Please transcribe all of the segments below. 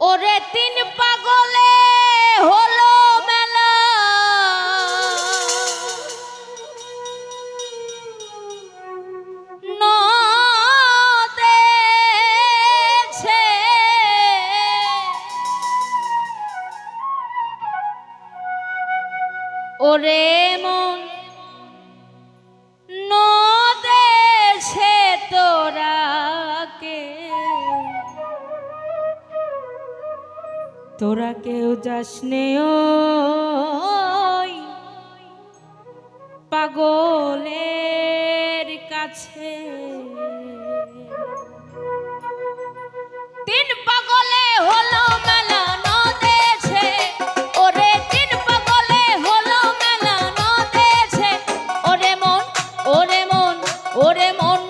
ওরে তিন পাগলে হলো মেলা। ওরে মন তোরা কেউ যাস নে ওই পাগলের কাছে। তিন পাগলে হলো মেলা ওরে তিন পাগলে মেলা ওরে মন ওরে মন ওরে মন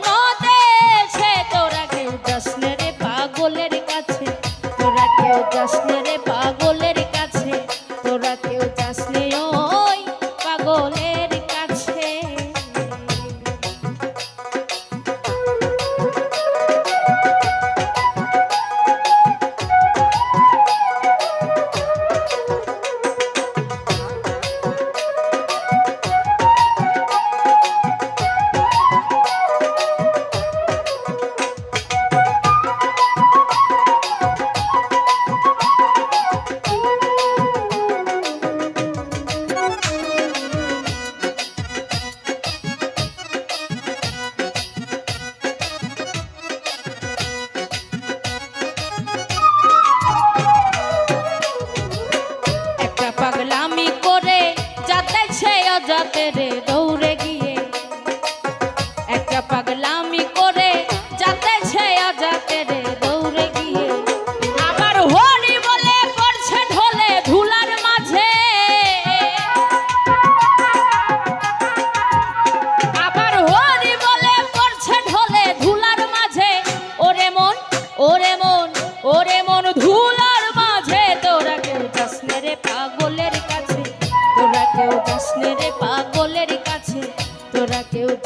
সে অজাতে রে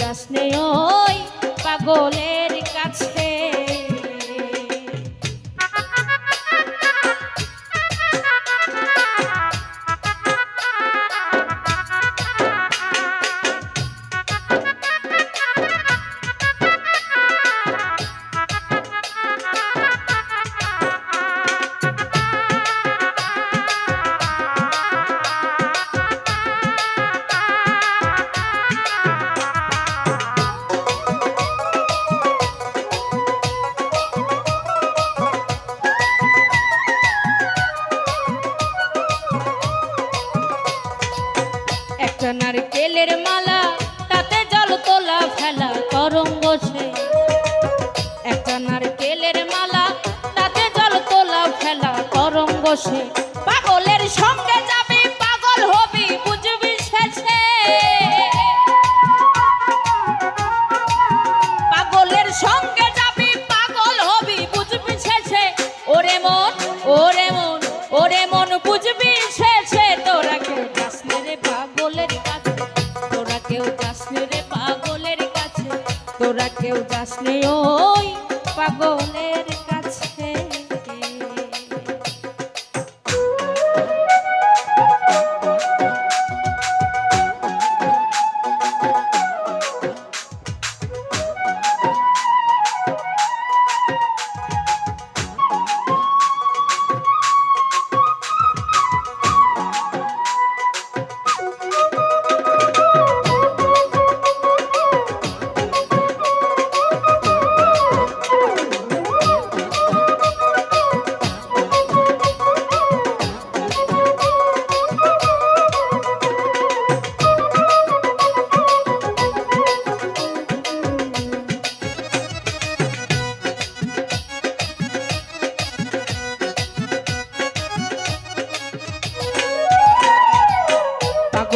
যাস ওই পাগলের কাছে। নারকেলের মালা, তাতে জল তোলা ফেলা তরঙ্গ সে একটা নারকেলের মালা, তাতে জল তোলা ফেলা তরঙ্গ সে পাগলের সঙ্গে যাবি, পাগল হবি, বুঝবি শেষে। পাগলের সঙ্গে যাবি, পাগল হবি, বুঝবি শেষে। ওরে মন ওরে মন ওরে মন। যাস ওই পাগলের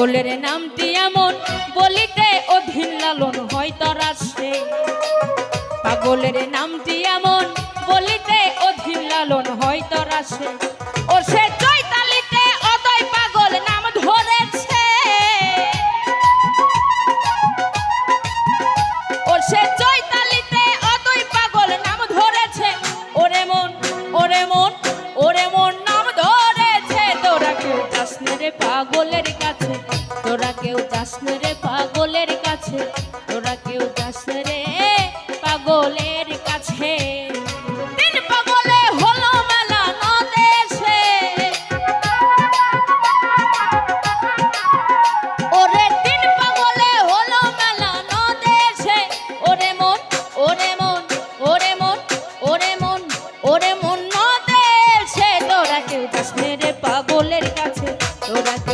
পাগলের নামটি এমন, বলিতে অধীন লালন হয় তরা সে। পাগলের নামটি এমন, বলিতে অধীন লালন হয় তরা সে। ও সে